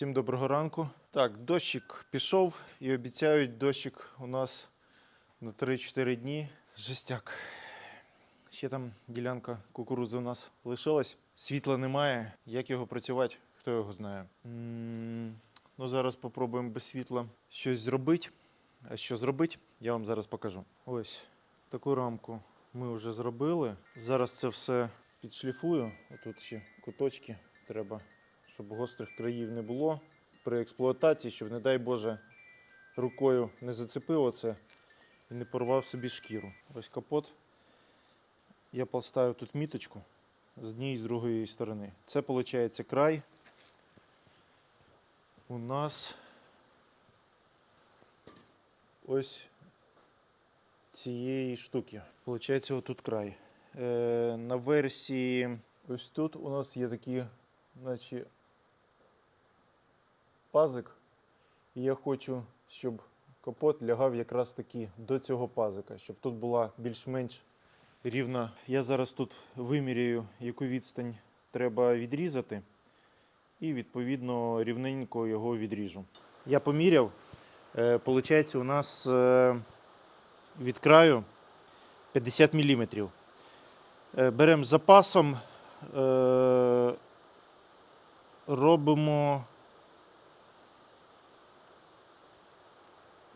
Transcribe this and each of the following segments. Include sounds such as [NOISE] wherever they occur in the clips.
Всім доброго ранку. Так, дощик пішов і обіцяють дощик у нас на 3-4 дні. Жестяк. Ще там ділянка кукурузи у нас лишилась. Світла немає. Як його працювати, хто його знає. М, Ну, зараз спробуємо без світла щось зробити. А що зробити, я вам зараз покажу. Ось таку рамку ми вже зробили. Зараз це все підшліфую. Отут ще куточки треба, щоб гострих країв не було при експлуатації, щоб, не дай Боже, рукою не зацепило це і не порвав собі шкіру. Ось капот. Я поставив тут міточку з однієї з другої сторони. Це виходить край. У нас ось цієї штуки. Получається, отут край. Е, на версії ось тут у нас є такі, наче пазик. І я хочу, щоб капот лягав якраз таки до цього пазика, щоб тут була більш-менш рівна. Я зараз тут виміряю, яку відстань треба відрізати, і відповідно рівненько його відріжу. Я поміряв. Е, Получається, у нас е, від краю 50 мм. Беремо запасом, е, робимо,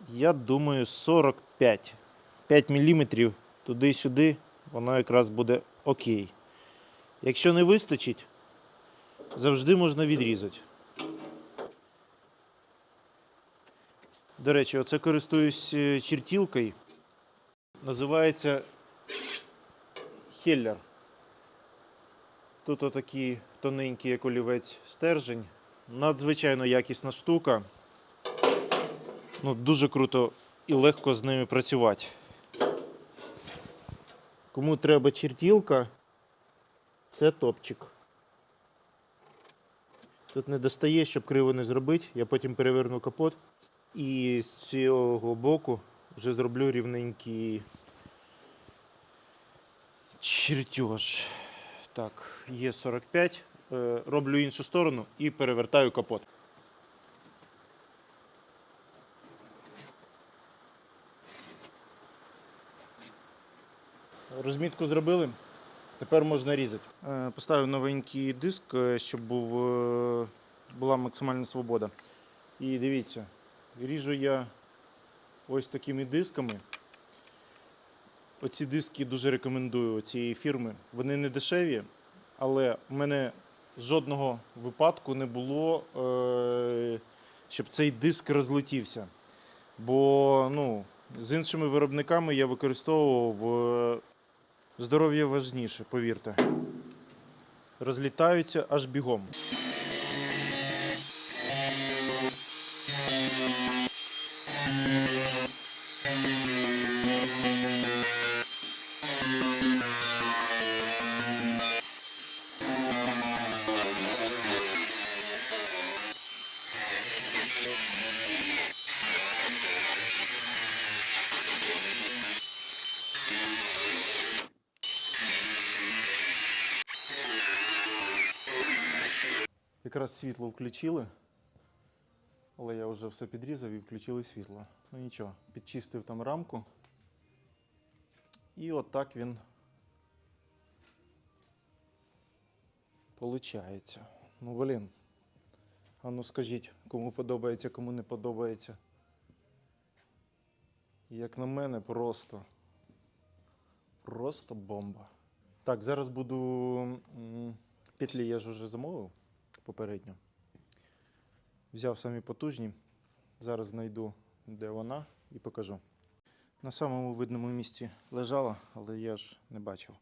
я думаю, 45. 5 мм туди-сюди, воно якраз буде окей. Якщо не вистачить, завжди можна відрізати. До речі, оце користуюсь е, чертілкою. Називається Хеллер. Тут отакий тоненький як олівець стержень. Надзвичайно якісна штука. Ну, дуже круто і легко з ними працювати. Кому треба чертілка, це топчик. Тут не достає, щоб криво не зробити. Я потім переверну капот і з цього боку вже зроблю рівненький чертеж. Так, є 45. Е, Роблю іншу сторону і перевертаю капот. Розмітку зробили. Тепер можна різати. Е, Поставив новенький диск, е, щоб був, е, була максимальна свобода. І дивіться, ріжу я ось такими дисками. Оці диски дуже рекомендую цієї фірми. Вони не дешеві, але в мене жодного випадку не було, щоб цей диск розлетівся. Бо ну, з іншими виробниками я використовував здоров'я важніше, повірте. Розлітаються аж бігом. Якраз світло включили, але я вже все підрізав і включили світло. Ну нічого, підчистив там рамку. І отак він получається. Ну, блін. А ну скажіть, кому подобається, кому не подобається. Як на мене, просто. Просто бомба. Так, зараз буду. Петлі я ж вже замовив попередньо. Взяв самі потужні. Зараз знайду, де вона, і покажу. На самому видному місці лежала, але я ж не бачив.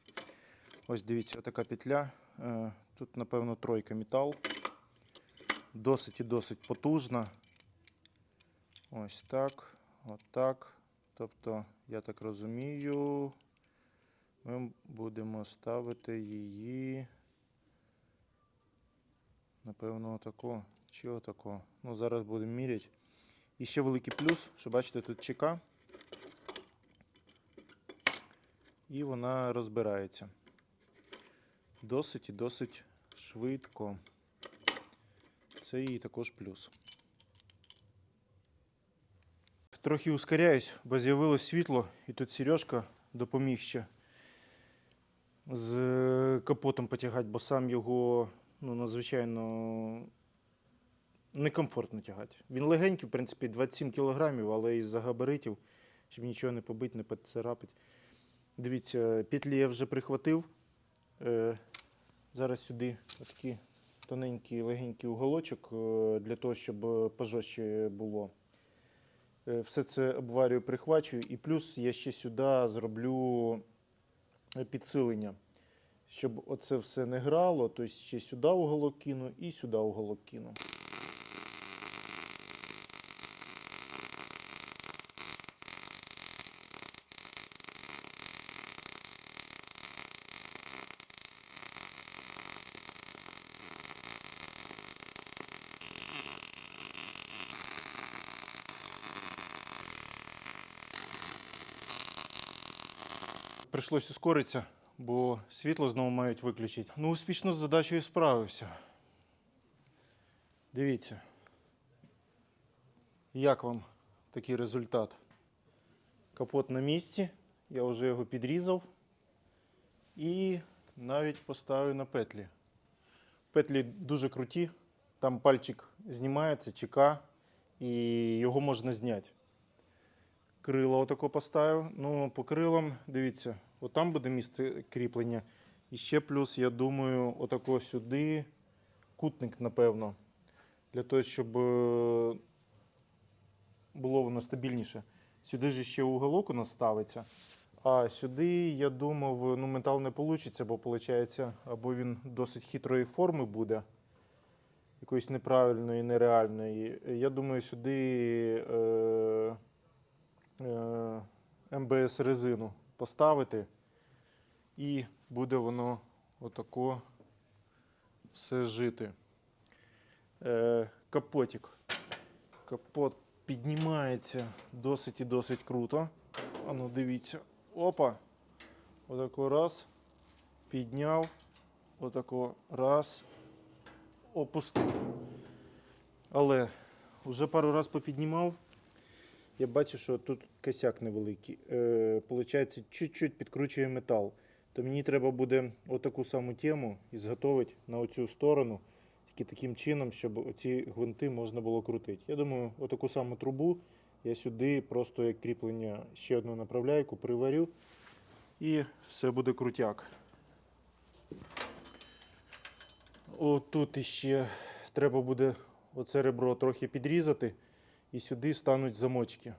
Ось дивіться, така петля. Е, Тут, напевно, тройка метал. Досить і досить потужна. Ось так. Отак. Тобто, я так розумію, ми будемо ставити її. Напевно, отако чи отако. Ну, зараз будемо міряти. І ще великий плюс, що бачите, тут ЧК. І вона розбирається. Досить і досить швидко. Це і також плюс. Трохи ускоряюсь, бо з'явилось світло, і тут Сережка допоміг ще з е, капотом потягати, бо сам його ну, надзвичайно некомфортно тягати. Він легенький, в принципі, 27 кілограмів, але із-за габаритів, щоб нічого не побити, не поцарапати. Дивіться, петлі я вже прихватив. Е, зараз сюди такий тоненький легенький уголочок е, для того, щоб пожорстче було. Е, Все це обварюю, прихвачую, і плюс я ще сюди зроблю підсилення, щоб оце все не грало. Тобто ще сюди уголок кину і сюди уголок кину. Прийшлось ускоритися, бо світло знову мають виключити. Ну, успішно з задачею справився. Дивіться. Як вам такий результат? Капот на місці, я вже його підрізав і навіть поставив на петлі. Петлі дуже круті, там пальчик знімається, чека, і його можна зняти. Крила отако поставив. Ну, по крилам, дивіться, отам буде місце кріплення. І ще плюс, я думаю, отако сюди кутник, напевно. Для того, щоб е, було воно стабільніше. Сюди ж ще уголок у нас ставиться. А сюди, я думав, ну, метал не вийде, бо виходить, або він досить хитрої форми буде, якоїсь неправильної, нереальної. Я думаю, сюди. Е- е, МБС резину поставити, і буде воно отако все жити. Е, Капотик. Капот піднімається досить і досить круто. Ану, дивіться. Опа. Отако раз. Підняв. Отако раз. Опустив. Але вже пару раз попіднімав. Я бачу, що тут косяк невеликий. Е, Получається, чуть-чуть підкручує метал. То мені треба буде отаку саму тему ізготовити на оцю сторону, тільки таким чином, щоб оці гвинти можна було крутити. Я думаю, отаку саму трубу я сюди просто як кріплення ще одну направляйку приварю і все буде крутяк. Отут іще треба буде оце ребро трохи підрізати і сюди стануть замочки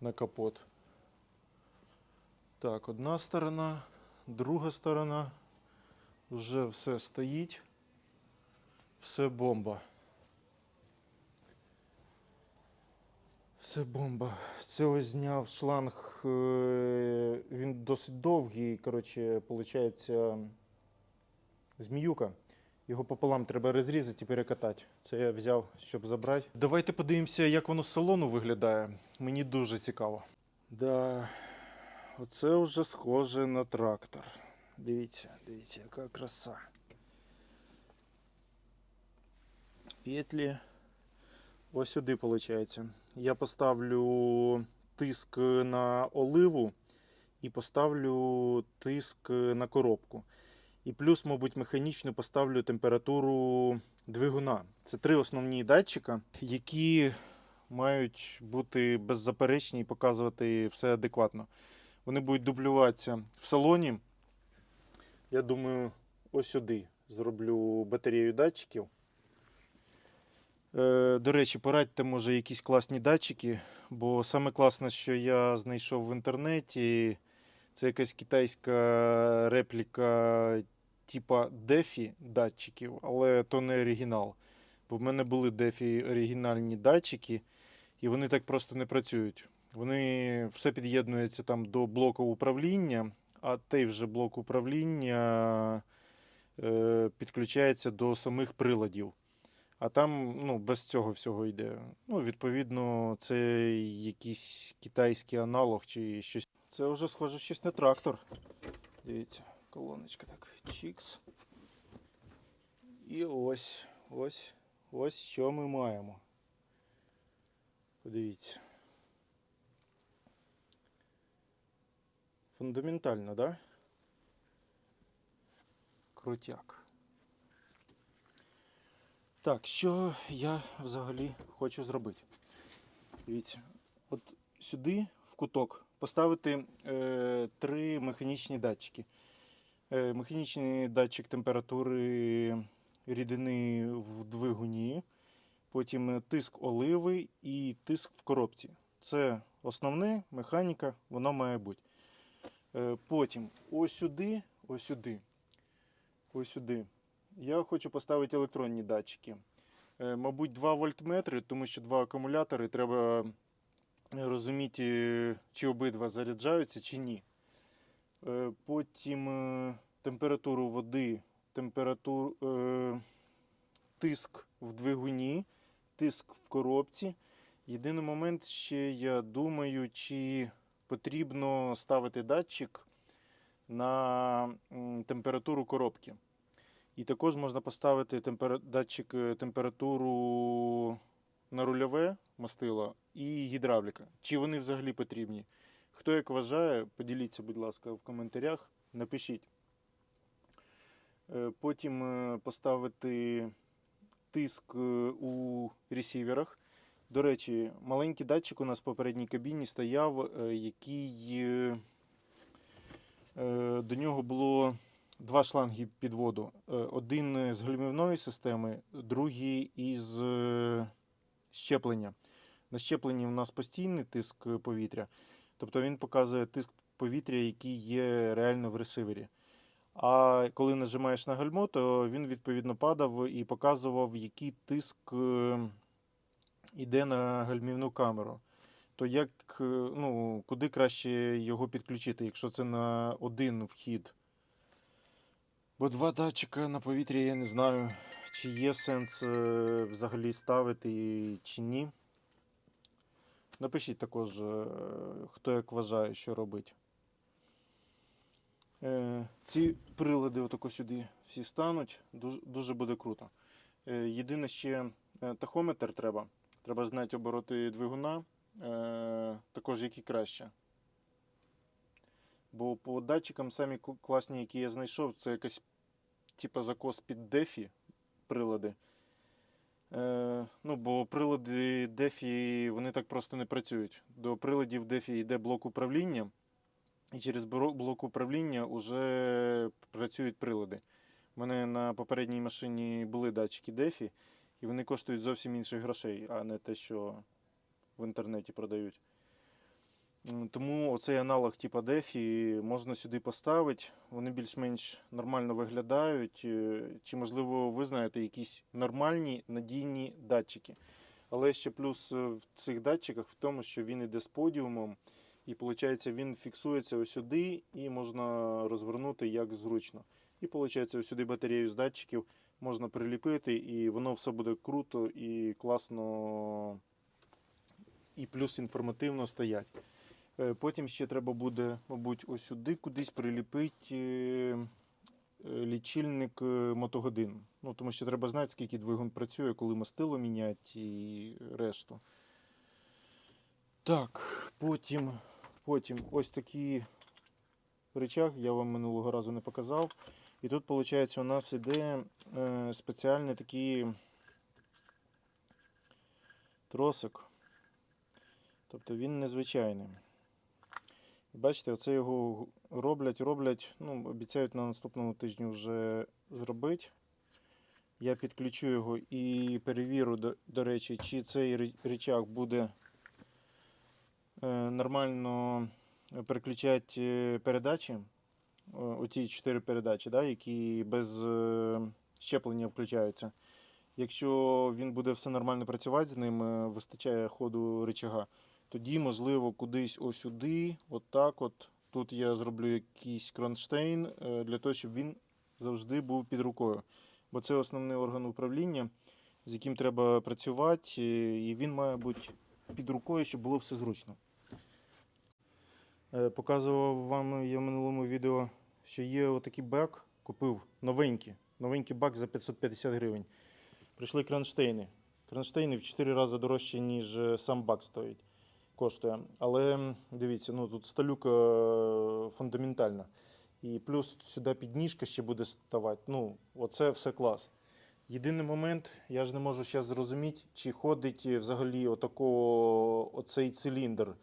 на капот. Так, одна сторона, друга сторона. Вже все стоїть. Все бомба. Все бомба. Ось зняв шланг. е, Він досить довгий. Коротше, виходить, зміюка. Його пополам треба розрізати і перекатати. Це я взяв, щоб забрати. Давайте подивимося, як воно з салону виглядає. Мені дуже цікаво. Да, оце вже схоже на трактор. Дивіться, дивіться, яка краса. Петлі. Ось сюди, виходить. Я поставлю тиск на оливу і поставлю тиск на коробку. І плюс, мабуть, механічно поставлю температуру двигуна. Це три основні датчика, які мають бути беззаперечні і показувати все адекватно. Вони будуть дублюватися в салоні. Я думаю, ось сюди зроблю батарею датчиків. Е, До речі, порадьте, може, якісь класні датчики, бо саме класне, що я знайшов в інтернеті, це якась китайська репліка типа DeFi датчиків, але то не оригінал. Бо в мене були DeFi оригінальні датчики, і вони так просто не працюють. Вони все під'єднується там до блоку управління, а той вже блок управління е, підключається до самих приладів. А там ну, без цього всього йде. Ну, відповідно, це якийсь китайський аналог чи щось. Це вже схоже щось на трактор. Дивіться, колоночка так. Чікс. І ось, ось, ось що ми маємо. Подивіться. Фундаментально? Да? Крутяк. Так, що я взагалі хочу зробити? Дивіться, от сюди, в куток, поставити е, три механічні датчики. Е, механічний датчик температури рідини в двигуні, потім е, тиск оливи і тиск в коробці. Це основне, механіка, воно має бути. Е, потім ось сюди, ось. Я хочу поставити електронні датчики. Мабуть, 2 вольтметри, тому що два акумулятори треба розуміти, чи обидва заряджаються, чи ні. Е, Потім е, температуру води, температур, е, тиск в двигуні, тиск в коробці. Єдиний момент ще я думаю, чи потрібно ставити датчик на температуру коробки. І також можна поставити темпера... датчик температуру на рульове мастило і гідравліка. Чи вони взагалі потрібні? Хто як вважає, поділіться, будь ласка, в коментарях, напишіть. Е, Потім е, поставити тиск е, у ресіверах. До речі, маленький датчик у нас в попередній кабіні стояв, який до нього було два шланги підводу. Е, Один з гальмівної системи, другий із щеплення. На щепленні у нас постійний тиск повітря, тобто він показує тиск повітря, який є реально в ресивері. А коли нажимаєш на гальмо, то він відповідно падав і показував, який тиск е, іде на гальмівну камеру. То як, е, ну, куди краще його підключити, якщо це на один вхід? Бо два датчика на повітря я не знаю, чи є сенс е, взагалі ставити чи ні. Напишіть також, е, хто як вважає, що робить. Е, Ці прилади отако сюди всі стануть, дуже, дуже буде круто. Е, Єдине ще тахометр треба. Треба знати обороти двигуна, також які краще. Бо по датчикам самі класні, які я знайшов, це якась типа закос під дефі прилади. Е, ну, бо прилади DeFi вони так просто не працюють. До приладів DeFi йде блок управління, і через блок управління вже працюють прилади. У мене на попередній машині були датчики DeFi, і вони коштують зовсім інших грошей, а не те, що в інтернеті продають. Тому оцей аналог типу DeFi можна сюди поставити. Вони більш-менш нормально виглядають. Е, Чи, можливо, ви знаєте якісь нормальні надійні датчики. Але ще плюс е, в цих датчиках в тому, що він іде з подіумом, і виходить, він фіксується сюди, і можна розвернути як зручно. І виходить, сюди батарею з датчиків можна приліпити, і воно все буде круто і класно, і плюс інформативно стоять. Е, Потім ще треба буде, мабуть, ось сюди кудись приліпити е, лічильник е, мотогодин. Ну, тому що треба знати, скільки двигун працює, коли мастило міняти і решту. Так, потім, потім ось такий речах, я вам минулого разу не показав. І тут, виходить, у нас іде спеціальний такий тросик. Тобто він незвичайний. Бачите, оце його роблять, роблять, ну, обіцяють на наступному тижні вже зробити. Я підключу його і перевірю, до, до речі, чи цей ри- буде е, нормально переключати е, передачі. Оті чотири передачі, да, які без е, щеплення включаються. Якщо він буде все нормально працювати з ним, вистачає ходу рычага, тоді, можливо, кудись ось сюди, отак от. Тут я зроблю якийсь кронштейн е, для того, щоб він завжди був під рукою. Бо це основний орган управління, з яким треба працювати, і він має бути під рукою, щоб було все зручно. Е, Показував вам я в минулому відео, що є отакий бак, купив новенький, новенький бак за 550 гривень. Прийшли кронштейни. Кронштейни в 4 рази дорожче, ніж е, сам бак стоїть, коштує. Але дивіться, ну тут сталюка е, фундаментальна. І плюс сюди підніжка ще буде ставати. Ну, оце все клас. Єдиний момент, я ж не можу зараз зрозуміти, чи ходить е, взагалі отако, оцей циліндр.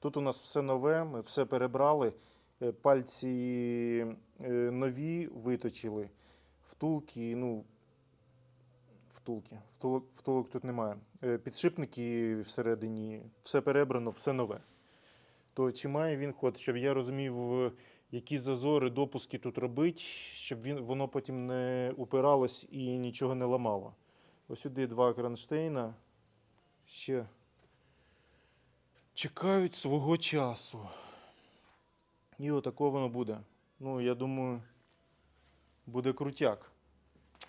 Тут у нас все нове, ми все перебрали. Е, Пальці нові виточили. Втулки, ну, втулки. Втулок, втулок тут немає. Е, Підшипники всередині, все перебрано, все нове. То чи має він ход, щоб я розумів, е, які зазори, допуски тут робить, щоб він, воно потім не упиралось і нічого не ламало. Ось сюди два кронштейна. Ще чекають свого часу. І отако воно буде. Ну, я думаю, буде крутяк.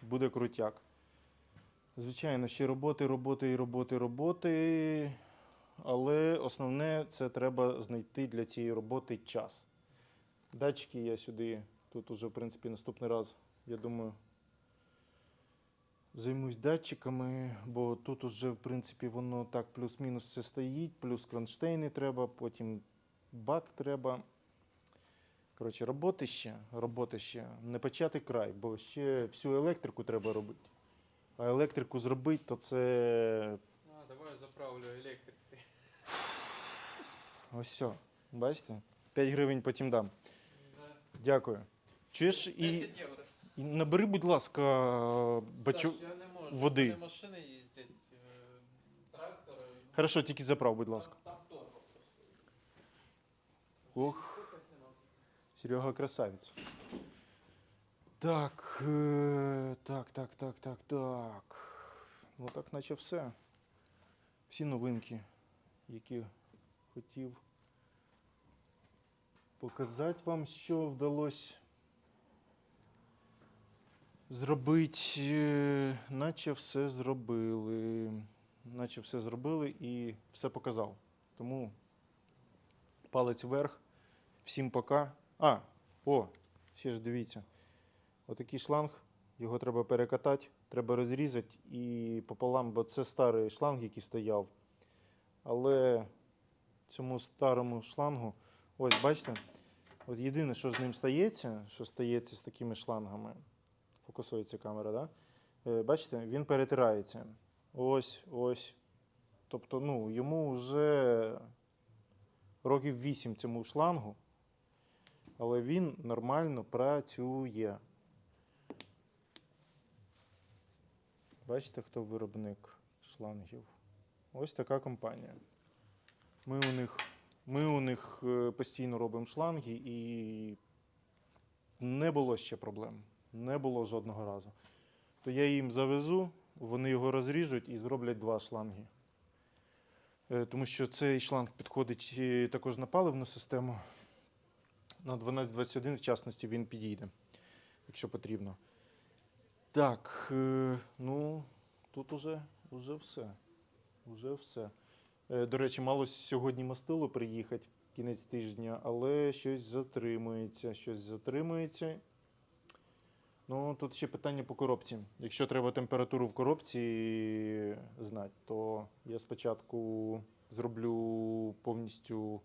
Буде крутяк. Звичайно, ще роботи, роботи і роботи, роботи. Але основне це треба знайти для цієї роботи час. Датчики я сюди, тут уже, в принципі, наступний раз, я думаю, займусь датчиками, бо тут уже, в принципі, воно так плюс-мінус все стоїть, плюс кронштейни треба, потім бак треба. Коротше, роботи ще, роботи ще. Не почати край, бо ще всю електрику треба робити. А електрику зробити, то це А, давай заправлю електрик. [LAUGHS] ось все. Бачите? 5 гривень потім дам. Да. Дякую. Чуєш, і, 10 євро. і набери, будь ласка, бачу. Саш, я не можу. води. У машини їздять, е, трактори. Хорошо, тільки заправ, будь ласка. Там. Ох. Серега красавець. Так, е, так, так, так, так, так. Ну так, наче все. Всі новинки, які хотів показати вам, що вдалося зробити. Е, Наче все зробили. Наче все зробили і все показав. Тому палець вверх. Всім пока. А, о, ще ж дивіться. Отакий шланг, його треба перекатати, треба розрізати і пополам, бо це старий шланг, який стояв. Але цьому старому шлангу, ось бачите, от єдине, що з ним стається, що стається з такими шлангами, фокусується камера, да? Е, бачите, він перетирається. Ось, ось. Тобто, ну, йому вже років 8 цьому шлангу, але він нормально працює. Бачите, хто виробник шлангів? Ось така компанія. Ми у них, ми у них е, постійно робимо шланги і не було ще проблем. Не було жодного разу. То я їм завезу, вони його розріжуть і зроблять два шланги. Е, Тому що цей шланг підходить е, також на паливну систему. На 1221, в частності, він підійде, якщо потрібно. Так, е, ну, тут уже, уже все. Уже все. Е, До речі, мало сьогодні мастило приїхати кінець тижня, але щось затримується. Щось затримується. Ну, тут ще питання по коробці. Якщо треба температуру в коробці знати, то я спочатку зроблю повністю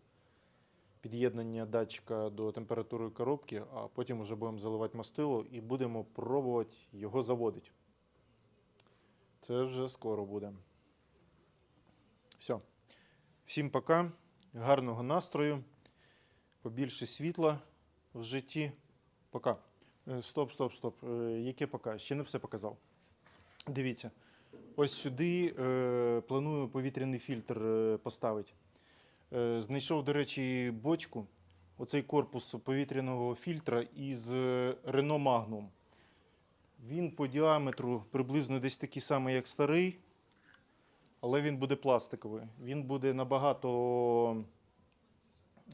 під'єднання датчика до температури коробки, а потім вже будемо заливати мастило і будемо пробувати його заводити. Це вже скоро буде. Все. Всім пока. Гарного настрою. Побільше світла в житті. Пока. Е, Стоп, стоп, стоп. Е, Яке пока? Ще не все показав. Дивіться. Ось сюди е, планую повітряний фільтр е, поставити. Е, Знайшов, до речі, бочку. Оцей корпус повітряного фільтра із е, Renault Magnum. Він по діаметру приблизно десь такий самий, як старий, але він буде пластиковий. Він буде набагато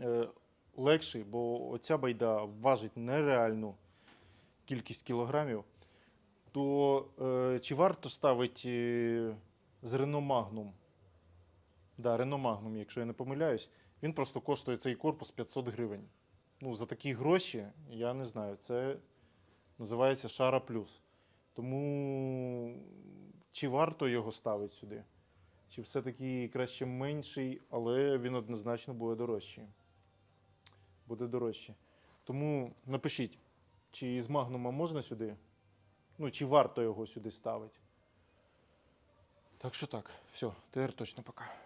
е, легший, бо оця байда важить нереальну кількість кілограмів. То чи варто ставити з Renault Magnum? Да, Renault Magnum, якщо я не помиляюсь, він просто коштує цей корпус 500 гривень. Ну, за такі гроші, я не знаю, це називається Шара Плюс. Тому чи варто його ставити сюди, чи все-таки краще менший, але він однозначно буде дорожчий. Буде дорожче. Тому напишіть, чи з магнума можна сюди? Ну, чи варто його сюди ставити? Так що так, все, тепер точно пока.